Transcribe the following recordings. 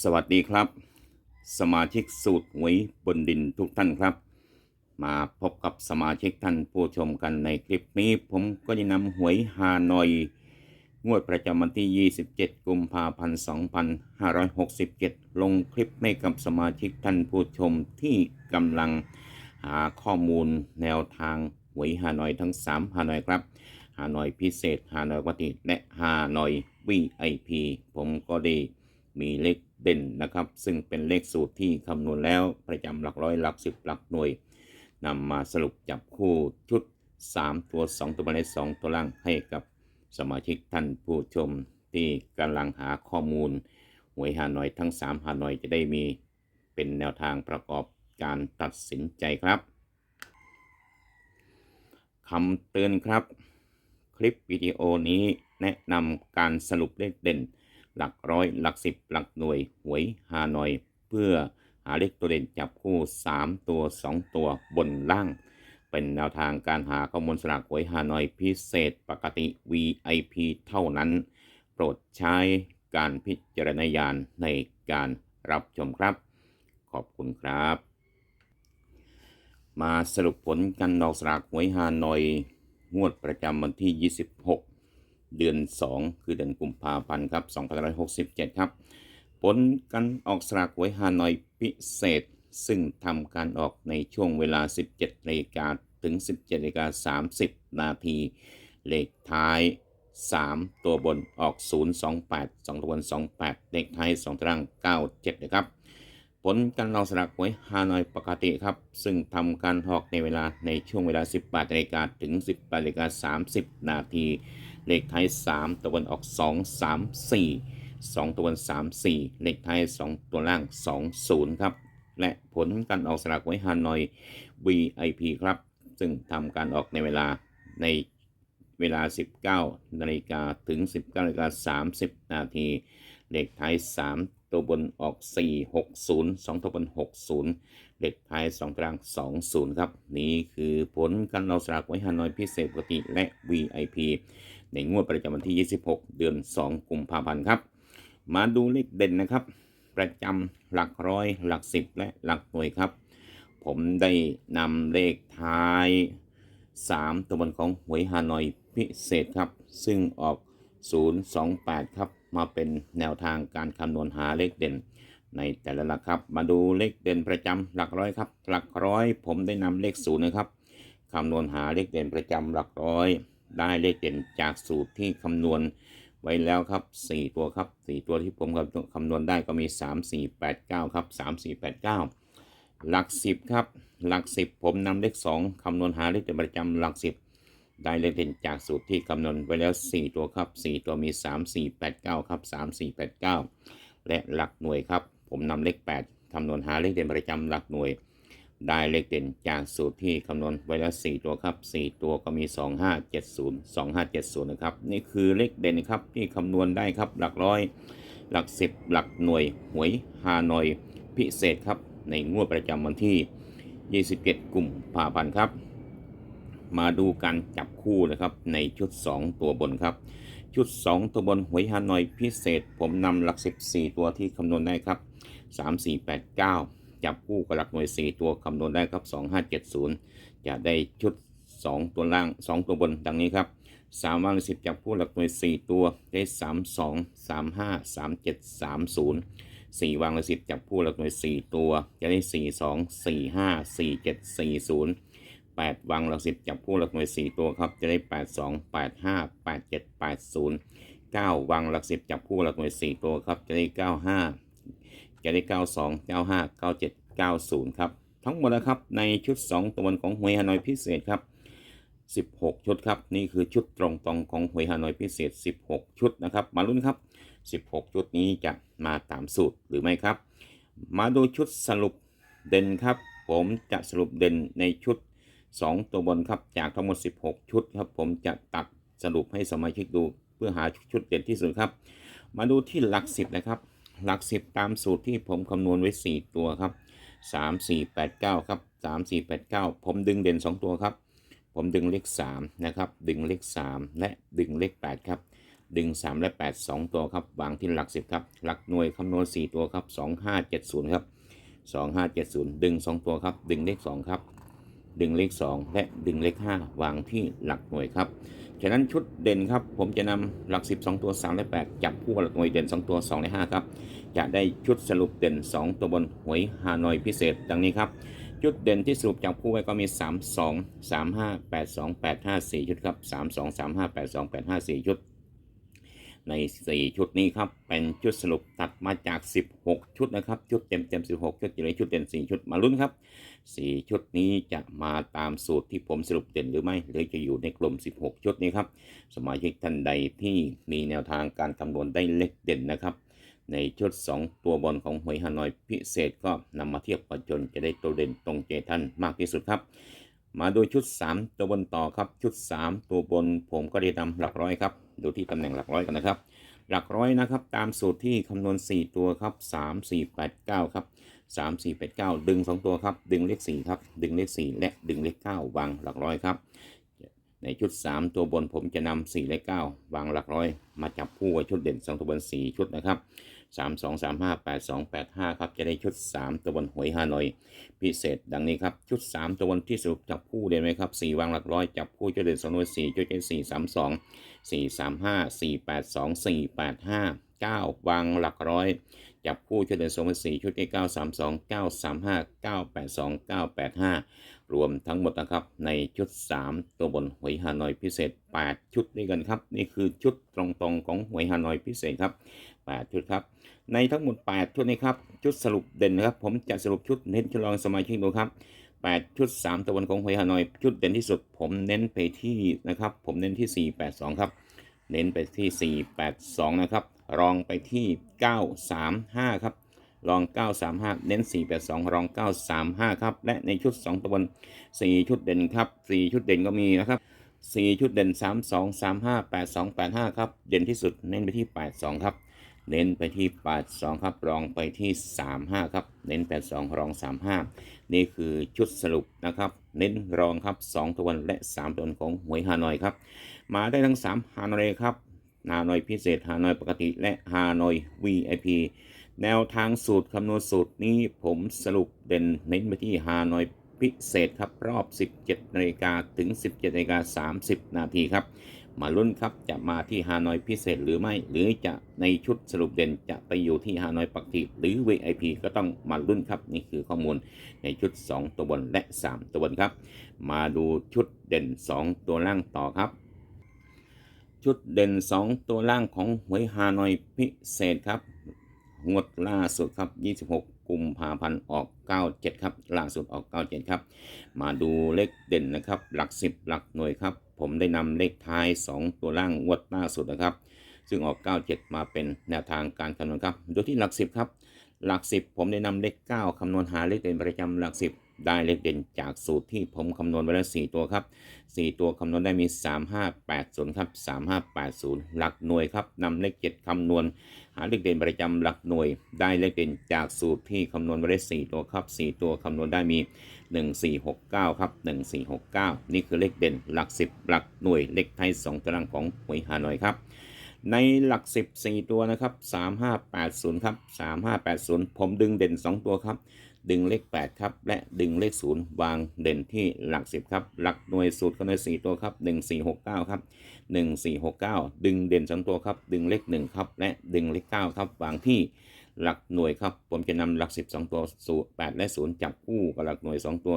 สวัสดีครับ สมาชิกสูตรหวยบนดินทุกท่านครับ มาพบกับสมาชิกท่านผู้ชมกันในคลิปนี้ ผมก็จะนำหวยฮานอย งวดประจำวันที่ 27 กุมภาพันธ์ 2567 ลงคลิปให้กับสมาชิกท่านผู้ชมที่กำลังหาข้อมูลแนวทางหวยฮานอยทั้ง 3 ฮานอยครับ ฮานอยพิเศษ ฮานอยปกติและฮานอย VIP ผมก็ได้มีเลข เด่นนะครับ ซึ่งเป็นเลขสูตรที่คำนวณแล้วประจำหลักร้อยหลักสิบหลักหน่วยนำมาสรุปจับคู่ชุด 3 ตัว 2 ตัวบนและ2ตัวล่างให้กับสมาชิกท่านผู้ชมที่กำลังหาข้อมูลหวยฮานอยทั้ง3ฮานอยจะได้มีเป็นแนวทางประกอบการตัดสินใจครับคำเตือนครับ คลิปวิดีโอนี้แนะนำการสรุปเลขเด่น หลักร้อย หลักสิบ หลักหน่วย หวยฮานอย เพื่อหาเลขตัวเด่นจับคู่ 3 ตัว 2 ตัวบนล่าง เป็นแนวทางการหาข้อมูลสลากหวยฮานอยพิเศษปกติ VIP เท่านั้น โปรดใช้การพิจารณญาณในการรับชมครับ ขอบคุณครับ มาสรุปผลกันดอกสลากหวยฮานอย งวดประจำวันที่ 26 เดือน 2 คือเดือนกุมภาพันธ์ครับ2567 ครับ ผลการออกสลากหวยฮานอยพิเศษ ซึ่งทำการออกในช่วงเวลา 17นาฬิกาถึง 17นาฬิกา30 นาที เลขท้าย 3 ตัวบนออก 028 2ตัวบน28 เลขท้าย 2ตาราง 97 นะครับ ผลการออกสลากหวยฮานอยปกติครับ ซึ่งทำการออกในเวลาในช่วงเวลา 18นาฬิกาถึง 18นาฬิกา30 นาที เลขท้าย 3 ตัวบนออก 2 3 4 2 ตัวบน3 4 เลขท้าย 2 ตัวล่าง 2 0 ครับ และผลการออกสลากหวยฮานอย VIP ครับ ซึ่งทำการออกในเวลาในเวลา 19นาฬิกาถึง 19นาฬิกา30 นาที เลขท้าย 3 ตัวบนออก 4 6 0 2 ตัวบน 60เลขท้าย2ตาราง 20 ครับ นี่คือผลการเราสลากไว้ฮานอยพิเศษปกติและ VIP ในงวดประจำวันที่ 26 เดือน 2 กุมภาพันธ์ครับ มาดูเลขเด่นนะครับ ประจำหลักร้อยหลักสิบและหลักหน่วยครับ ผมได้นำเลขท้าย 3 ตัวบนของหวยฮานอยพิเศษครับ ซึ่งออก 028 ครับ มาเป็นแนวทางการคำนวณหาเลขเด่น ในแต่ละหลักครับ มาดูเลขเด่นประจำหลักร้อยครับ หลักร้อยผมได้นำเลขศูนย์นะครับคำนวณหาเลขเด่นประจำหลักร้อย ได้เลขเด่นจากสูตรที่คำนวณไว้แล้วครับ 4 ตัวครับ 4 ตัวที่ผมคำนวณได้ก็มี 3 4 8 9 ครับ 3 4 8 9 หลัก 10 ครับ หลัก 10 ผมนำเลข 2คำนวณหาเลขเด่นประจำหลัก 10 ได้เลขเด่นจากสูตรที่คำนวณไว้แล้ว 4 ตัวครับ 4 ตัวมี 3 4 8 9 ครับ 3 4 8 9 และหลักหน่วยครับ ผมนำเลข 8คำนวณหาเลขเด่นประจำหลักหน่วย ได้เลขเด่นจากสูตรที่คำนวณไว้แล้ว 4 ตัวครับ 4 ตัวก็มี 2570 2570 นะครับ นี่คือเลขเด่นครับที่คำนวณได้ครับหลักร้อย หลัก 10 หลักหน่วยหวยฮานอยพิเศษครับในงวดประจำวันที่ 27กุมภาพันธ์ครับ มาดูการจับคู่นะครับในชุด 2 ตัวบนครับ ชุด 2 ตัวบนหวยฮานอยพิเศษ ผมนำหลัก 14 ตัวที่คำนวณได้ครับ 3 4 8 9 จับคู่กับหลักหน่วย 4 ตัวคำนวณได้ครับ 2570 จะได้ชุด 2 ตัวล่าง 2 ตัวบนดังนี้ครับ3วาง10จับคู่หลักหน่วย4ตัวได้32 35 37 30 4วางละ10จับคู่หลักหน่วย4ตัว จะได้42 45 47 40 8 วางหลัก10จับคู่หลักหน่วย 4 ตัวครับ จะได้ 82 85 87 80 9 วางหลัก10จับคู่หลักหน่วย 4 ตัวครับ จะได้ 95 จะได้ 92 95 97 90 ครับ ทั้งหมดนะครับ ในชุด 2 ตัวของหวยฮานอยพิเศษครับ 16 ชุดครับ นี่คือชุดตรงตรงของหวยฮานอยพิเศษ 16 ชุดนะครับ มาลุ้นครับ 16 ชุดนี้จะมาตามสูตรหรือไม่ครับ มาดูชุดสรุปเด่นครับ ผมจะสรุปเด่นในชุด 2 ตัวบนครับจากทั้งหมด 16 ชุดครับ ผมจะตัดสรุปให้สมาชิกดูเพื่อหาชุดเด่นที่สุดครับ มาดูที่หลัก 10 นะครับ หลัก 10 ตามสูตรที่ผมคำนวณไว้ 4 ตัวครับ 3 4 8 9 ครับ 3 4 8 9 ผมดึงเด่น 2 ตัวครับ ผมดึงเลข3นะครับ ดึงเลข 3 และดึงเลข 8 ครับ ดึง 3 และ 8 2 ตัวครับวางที่หลัก 10 ครับ หลักหน่วยคำนวณ 4 ตัวครับ 2570 ครับ 2570 ดึง 2 ตัวครับ ดึงเลข 2 ครับ ดึงเลข 2 และดึงเลข 5 วางที่หลักหน่วยครับ ฉะนั้นชุดเด่นครับ ผมจะนำหลัก 10 2 ตัว 3 และ 8 จับคู่กับหลักหน่วยเด่น 2 ตัว 2 และ 5 ครับ จะได้ชุดสรุปเด่น 2 ตัวบนหวยฮานอยพิเศษ ดังนี้ครับจุดเด่นที่สรุปจับคู่ไว้ก็มี 3 2 3 5 8 2 8 5 4 ชุดครับ 3 2 3 5 8 2 8 5 4 ชุด ใน 4 ชุดนี้ครับ เป็นชุดสรุปตัดมาจาก 16 ชุดนะครับ ชุดเต็มเต็ม16 ชุดจะเหลือชุดเด่น4 ชุดมาลุ้นครับ 4 ชุดนี้จะมาตามสูตรที่ผมสรุปเด่นหรือไม่ หรือจะอยู่ในกลุ่ม 16 ชุดนี้ครับ สมาชิกท่านใดที่มีแนวทางการคำนวณได้เลขเด่นนะครับในชุด 2 ตัวบนของหวยฮานอยพิเศษก็นำมาเทียบกันจนจะได้ตัวเด่นตรงใจท่านมากที่สุดครับ มาดูชุด 3 ตัวบนต่อครับชุด 3 ตัวบนผมก็ได้นำหลักร้อยครับดูที่ตำแหน่งหลักร้อยกันนะครับ หลักร้อยนะครับตามสูตรที่คำนวณ 4 ตัวครับ 3 4 8 9 ครับ 3 4 8 9 ดึง 2 ตัวครับ ดึงเลข4ครับดึงเลข4และดึงเลข9วางหลักร้อยครับ ในชุด 3 ตัวบนผมจะนำ4และ 9 วางหลักร้อย มาจับคู่กับชุดเด่น 2 ตัวบน 4 ชุดนะครับ 3 2 3 5 8 2 8 5 ครับ จะได้ชุด 3 ตัวบนหวยฮานอย พิเศษดังนี้ครับ ชุด 3 ตัวบนที่สรุปจับคู่เด่นไหมครับ 4 วางหลักร้อยจับคู่ชุดเด่น2ตัว4ชุดเด่น4 3 2 4 3 5 4 8 2 4 8 5 9 วางหลักร้อย จับคู่ชุดเด่น2ตัว4ชุดเด่น9 3 2 9 3 5 9 8 2 9 8 5 รวมทั้งหมดนะครับในชุด 3 ตัวบนหวยฮานอยพิเศษ 8 ชุดด้วยกันครับ นี่คือชุดตรงๆของหวยฮานอยพิเศษครับ 8 ชุดครับ ในทั้งหมด 8 ชุดนี้ครับ ชุดสรุปเด่นนะครับ ผมจะสรุปชุดเน้นชุดรองสมาชิกดูครับ 8 ชุด 3 ตัวบนของหวยฮานอย ชุดเด่นที่สุด ผมเน้นไปที่นะครับ ผมเน้นที่ 482 ครับ เน้นไปที่ 482 นะครับ รองไปที่ 935 ครับ รอง 935 เน้น 482 รอง 935 ครับ และในชุด 2 ตัวบน 4 ชุดเด่นครับ 4 ชุดเด่นก็มีนะครับ 4 ชุดเด่น 32 35 82 85 ครับ เด่นที่สุดเน้นไปที่ 82 ครับ เน้นไปที่ 82 ครับ รองไปที่ 35 ครับ เน้น 82 รอง 35 นี่คือชุดสรุปนะครับ เน้นรองครับ 2 ตัวบนและ 3 ตัวบนของหวยฮานอยครับ มาได้ทั้ง 3 ฮานอยครับ ฮานอยพิเศษ ฮานอยปกติ และฮานอย VIP แนวทางสูตรคำนวณสูตรนี้ผมสรุปเด่นเน้นไปที่ฮานอยพิเศษครับรอบ 17นาฬิกาถึง 17นาฬิกา30 นาทีครับ มาลุ้นครับจะมาที่ฮานอยพิเศษหรือไม่ หรือจะในชุดสรุปเด่นจะไปอยู่ที่ฮานอยปกติหรือ VIP ก็ต้องมาลุ้นครับ นี่คือข้อมูลในชุด 2 ตัวบนและ 3 ตัวบนครับ มาดูชุดเด่น 2 ตัวล่างต่อครับชุดเด่น 2 ตัวล่างของหวยฮานอยพิเศษครับ งวดล่าสุดครับ 26 กุมภาพันธ์ออก 97 ครับล่าสุดออก 97 ครับ มาดูเลขเด่นนะครับ หลัก 10 หลักหน่วยครับ ผมได้นำเลขท้าย 2 ตัวล่างงวดล่าสุดนะครับ ซึ่งออก 97 มาเป็นแนวทางการคำนวณครับ ดูที่หลัก 10 ครับ หลัก 10 ผมได้นำเลข 9คำนวณหาเลขเด่นประจำหลัก 10 ได้เลขเด่นจากสูตรที่ผมคำนวณไว้แล้ว4ตัวครับ 4 ตัวคำนวณได้มี 3580 ครับ 3580 หลักหน่วยครับนำเลข 7คำนวณ หาเลขเด่นประจำหลักหน่วย ได้เลขเด่นจากสูตรที่คำนวณไว้ได้4ตัวครับ 4 ตัวคำนวณได้มี 1469 ครับ 1469 นี่คือเลขเด่นหลัก 10 หลักหน่วยเลขไทย 2ตารางของหวยฮานอยครับในหลัก10 4ตัวนะครับ 3580 ครับ 3580 ผมดึงเด่น 2 ตัวครับ ดึงเลข 8 ครับ และดึงเลข 0 วางเด่นที่หลัก 10 ครับ หลักหน่วยสูตรคำนวณ4ตัวครับ 1469 ครับ 1469 ดึงเด่น 2 ตัวครับ ดึงเลข 1 ครับ และดึงเลข 9 ครับ วางที่หลักหน่วยครับ ผมจะนำหลัก 10 2 ตัวสูตร8และ 0 จับคู่กับหลักหน่วย 2 ตัว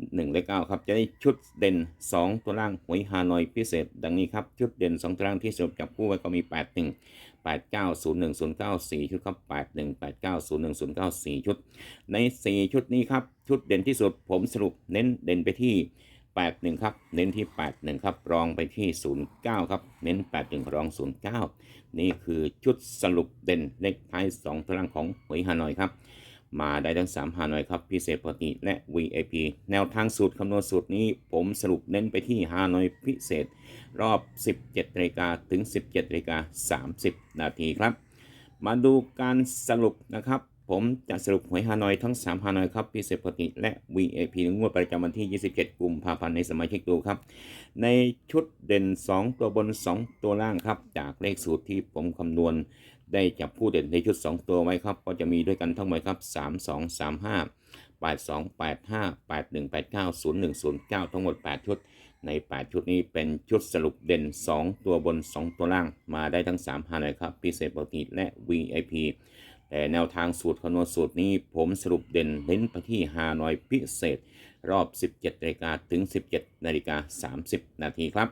1 และ 9 ครับ จะได้ชุดเด่น 2 ตัวล่างหวยฮานอยพิเศษ ดังนี้ครับ ชุดเด่น 2 ตัวล่างที่สรุปจับคู่ไว้ก็มี 8 1 8 9 0 1 0 9 4 ชุดครับ 8 1 8 9 0 1 0 9 4 ชุด ใน 4 ชุดนี้ครับ ชุดเด่นที่สุดผมสรุปเน้นเด่นไปที่ 81 ครับ เน้นที่ 81 ครับ รองไปที่ 09 ครับ เน้น 81 รอง 09 นี่คือชุดสรุปเด่นเลขท้าย2ตารางของหวยฮานอยครับ มาได้ทั้ง3ฮานอยครับพิเศษปกติและ VIP แนวทางสูตรคำนวณสูตรนี้ผมสรุปเน้นไปที่ฮานอยพิเศษ รอบ 17นาฬิกาถึง 17นาฬิกา30 นาทีครับ มาดูการสรุปนะครับผผมจะสรุปหวยฮานอยทั้ง 3 ฮานอยครับพิเศษปกติและ VIP งวดประจำวันที่ 27 กุมภาพันธ์ในสมาชิกดูครับ ในชุดเด่น 2 ตัวบน 2 ตัวล่างครับ จากเลขสูตรที่ผมคำนวณ ได้จับผู้เด่นในชุด 2 ตัวไว้ครับ ก็จะมีด้วยกันทั้งหมดครับ 3 2 3 5 8 2 8 5 8 1 8 9 0 1 0 9 ทั้งหมด 8 ชุด ใน 8 ชุดนี้เป็นชุดสรุปเด่น 2 ตัวบน 2 ตัวล่าง มาได้ทั้ง3ฮานอยครับพิเศษปกติและ VIP แต่แนวทางสูตรคำนวณสูตรนี้ผมสรุปเด่นเน้นไปที่ฮานอยพิเศษ รอบ 17นาฬิกาถึง 17นาฬิกา30 นาทีครับ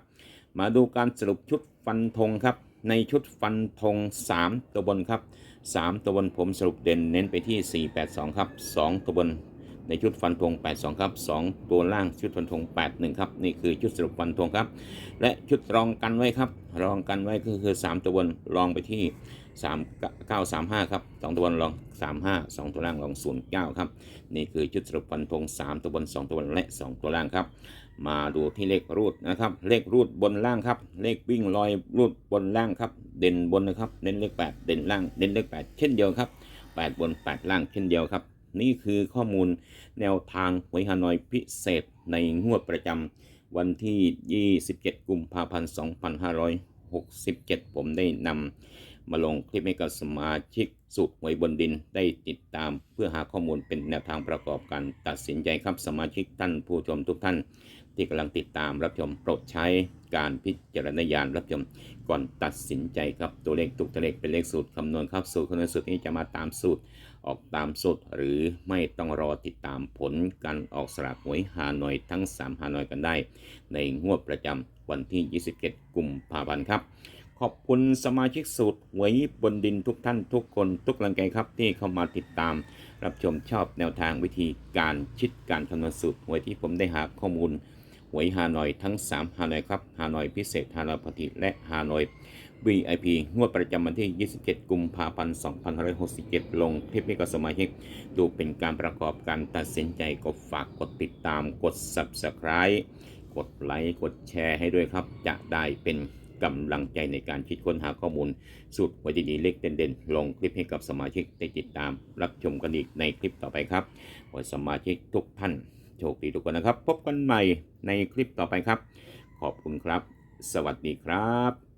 มาดูการสรุปชุดฟันธงครับ ในชุดฟันธง3 ตัวบนครับ 3 ตัวบนผมสรุปเด่นเน้นไปที่ 482 ครับ 2 ตัวบนในชุดฟันธง82 ครับ 2 ตัวล่างชุดฟันธง81 ครับ นี่คือชุดสรุปฟันธงครับ และชุดรองกันไว้ครับ รองกันไว้ก็คือ 3 ตัวบนรองไปที่ 3 935 ครับ 2 ตัวบนรอง 35 2 ตัวล่างรอง 09 ครับ นี่คือชุดสรุปฟันธง3 ตัวบน 2 ตัวบนและ 2 ตัวล่างครับ มาดูที่เลขรูดนะครับ เลขรูดบนล่างครับ เลขวิ่งลอยรูดบนล่างครับ เด่นบนนะครับเน้นเลข 8 เด่นล่างเน้นเลข 8 เช่นเดียวครับ 8 บน 8 ล่างเช่นเดียวครับ นี่คือข้อมูลแนวทางหวยฮานอยพิเศษในงวดประจำวันที่ 27 กุมภาพันธ์ 2567 ผมได้นำ มาลงคลิปให้กับสมาชิกสูตรหวยบนดินได้ติดตาม เพื่อหาข้อมูลเป็นแนวทางประกอบการตัดสินใจครับสมาชิกท่านผู้ชมทุกท่าน ที่กำลังติดตามรับชมโปรดใช้การพิจารณญาณรับชมก่อนตัดสินใจครับตัวเลขทุกตัวเลขเป็นเลขสูตรคำนวณครับสูตรคำนวณสูตรนี้จะมาตามสูตรออกตามสูตรหรือไม่ต้องรอติดตามผลการออกสลากหวยฮานอยทั้ง3ฮานอยกันได้ ในงวดประจำวันที่ 27 กุมภาพันธ์ครับ ขอบคุณสมาชิกสูตรหวยบนดินทุกท่านทุกคนทุกกำลังใจครับที่เข้ามาติดตาม รับชมชอบแนวทางวิธีการชิดการคำนวณสูตรหวยที่ผมได้หาข้อมูลหวยฮานอยทั้ง 3 ฮานอยครับฮานอยพิเศษฮานอยปกติและฮานอย VIP งวดประจำวันที่ 27 กุมภาพันธ์ 2567 ลงคลิปให้กับสมาชิก ดูเป็นการประกอบการตัดสินใจก็ฝากกดติดตามกด Subscribe กดไลค์กดแชร์ให้ด้วยครับ จะได้เป็น กำลังใจในการคิดค้นหาข้อมูลสูตรหวยดีๆเล็กเด่นๆ ลงคลิปให้กับสมาชิกได้ติดตามรับชมกันอีกในคลิปต่อไปครับขอสมาชิกทุกท่านโชคดีทุกคนนะครับ พบกันใหม่ในคลิปต่อไปครับ ขอบคุณครับ สวัสดีครับ